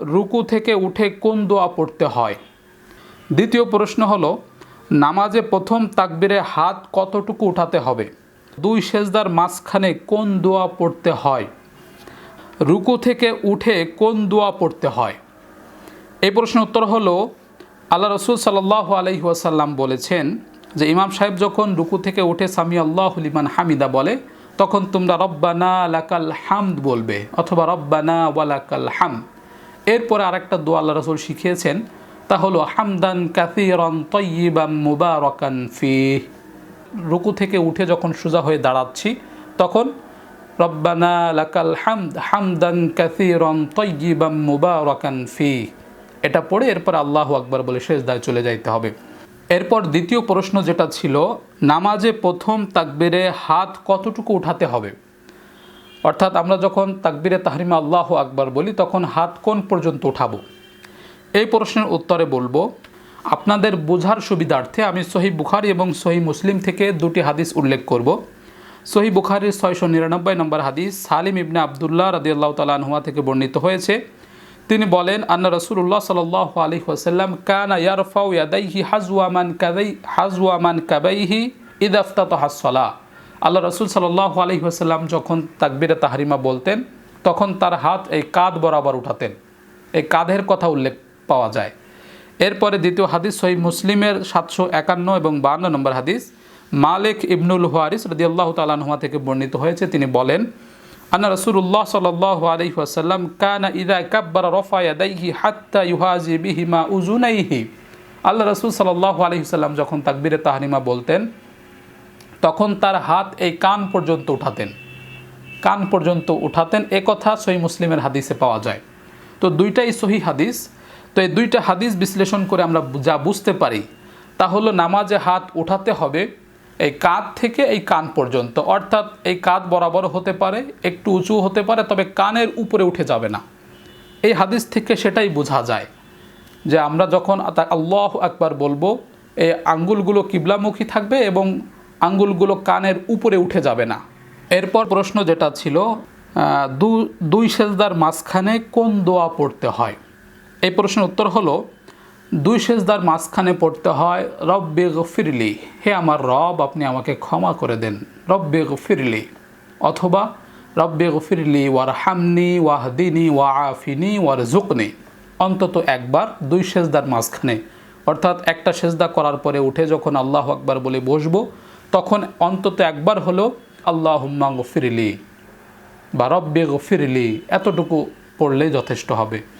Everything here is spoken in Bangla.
রুকু থেকে উঠে কোন দোয়া পড়তে হয়? দ্বিতীয় প্রশ্ন হলো, নামাজে প্রথম তাকবিরে হাত কতটুকু উঠাতে হবে? দুই সেজদার মাঝখানে কোন দোয়া পড়তে হয়? রুকু থেকে উঠে কোন দোয়া পড়তে হয়? এই প্রশ্নের উত্তর হলো, আল্লাহ রসুল সাল্লাহ আলহি ওয়াসাল্লাম বলেছেন যে, ইমাম সাহেব যখন রুকু থেকে উঠে সামি আল্লাহ লিমান হামিদা বলে, তখন তোমরা রব্বানা লাকাল হামদ বলবে, অথবা রব্বানা ওয়ালাকাল হাম। এরপরে আরেকটা দোয়া আল্লাহ রসুল শিখিয়েছেন, তা হলো, হামদান কাসিরন তয়্যিবাম মুবারকান ফি রুকু থেকে উঠে যখন সোজা হয়ে দাঁড়াচ্ছি, তখন, রব্বানা লাকাল হামদ, হামদান কাসিরন তয়্যিবাম মুবারকান ফি এটা পড়ে এরপর আল্লাহ আকবার বলে শেষ দায় চলে যাইতে হবে। এরপর দ্বিতীয় প্রশ্ন যেটা ছিল, নামাজে প্রথম তাকবিরে হাত কতটুকু উঠাতে হবে? অর্থাৎ আমরা যখন তাকবিরে তাহরিমা আল্লাহ আকবার বলি, তখন হাত কোন পর্যন্ত উঠাবো? এই প্রশ্নের উত্তরে বলব, আপনাদের বোঝার সুবিধার্থে আমি সহি বুখারি এবং সহি মুসলিম থেকে দুটি হাদিস উল্লেখ করব। সহি বুখারির ছয়শো নিরানব্বই নম্বর হাদিস সালিম ইবনে আবদুল্লাহ রাদিয়াল্লাহ তালানহুয়া থেকে বর্ণিত হয়েছে। তিনি বলেন, আন্না রসুল্লাহ সাল আলী ওসাল্লাম কানা ইয়ারফাউ ইয়াদাইহি হাজওয়ামান কাদাই হাজওয়ামান কাবাইহি আফতাত হাসলা আল্লাহ রসুল সাল্লাহ আলী ওসাল্লাম যখন তাকবিরে তাহারিমা বলতেন, তখন তার হাত এই কাঁধ বরাবর উঠাতেন। এই কাঁধের কথা উল্লেখ পাওয়া যায়। এরপরে দ্বিতীয় হাদিস সহি মুসলিমের সাতশো একান্ন এবং বান্ন নম্বর হাদিস, মালিক ইবনুল হুয়ারিস রদি আল্লাহ তালানহুয়া থেকে বর্ণিত হয়েছে, তিনি বলেন, আন্না রসুল্লাহ সাল্লাহ আলহি ওয়াসাল্লাম কানা ইদা কাব্বার রফা ইয়াদাইহি হাত্তা ইউহাজি বিহিমা উজুনাইহি আল্লাহ রসুল সাল্লাহ আলহি সাল্লাম যখন তাকবিরে তাহারিমা বলতেন তখন তার হাত এই কান পর্যন্ত উঠাতেন। কান পর্যন্ত উঠাতেন, এ কথা সহি মুসলিমের হাদিসে পাওয়া যায়। তো দুইটাই সহি হাদিস। তো এই দুইটা হাদিস বিশ্লেষণ করে আমরা যা বুঝতে পারি, তা হলো নামাজে হাত উঠাতে হবে এই কাঁধ থেকে এই কান পর্যন্ত। অর্থাৎ এই কাঁধ বরাবর হতে পারে, একটু উঁচু হতে পারে, তবে কানের উপরে উঠে যাবে না। এই হাদিস থেকে সেটাই বোঝা যায় যে আমরা যখন আল্লাহ আকবার বলব এই আঙ্গুলগুলো কিবলামুখী থাকবে এবং আঙ্গুলগুলো কানের উপরে উঠে যাবে না। এরপর প্রশ্ন যেটা ছিল দুই সেজদার মাঝখানে কোন দোয়া পড়তে হয়? এই প্রশ্নের উত্তর হলো, দুই সেজদার মাঝখানে পড়তে হয়, রব্বে ফিরলি হে আমার রব, আপনি আমাকে ক্ষমা করে দেন রব্বে ফিরলি অথবা রব রব্বে গফিরলি ওয়ার হামনি ওয়াহদিনী ওয়া আফিনি ওয়ার জুকনি অন্তত একবার দুই সেজদার মাঝখানে। অর্থাৎ একটা সেজদা করার পরে উঠে যখন আল্লাহ আকবার বলে বসবো তখন অন্তত একবার হলো আল্লাহ হুম্মা গফিরলি বা রব্বে গফিরলি। এতটুকু পড়লে যথেষ্ট হবে।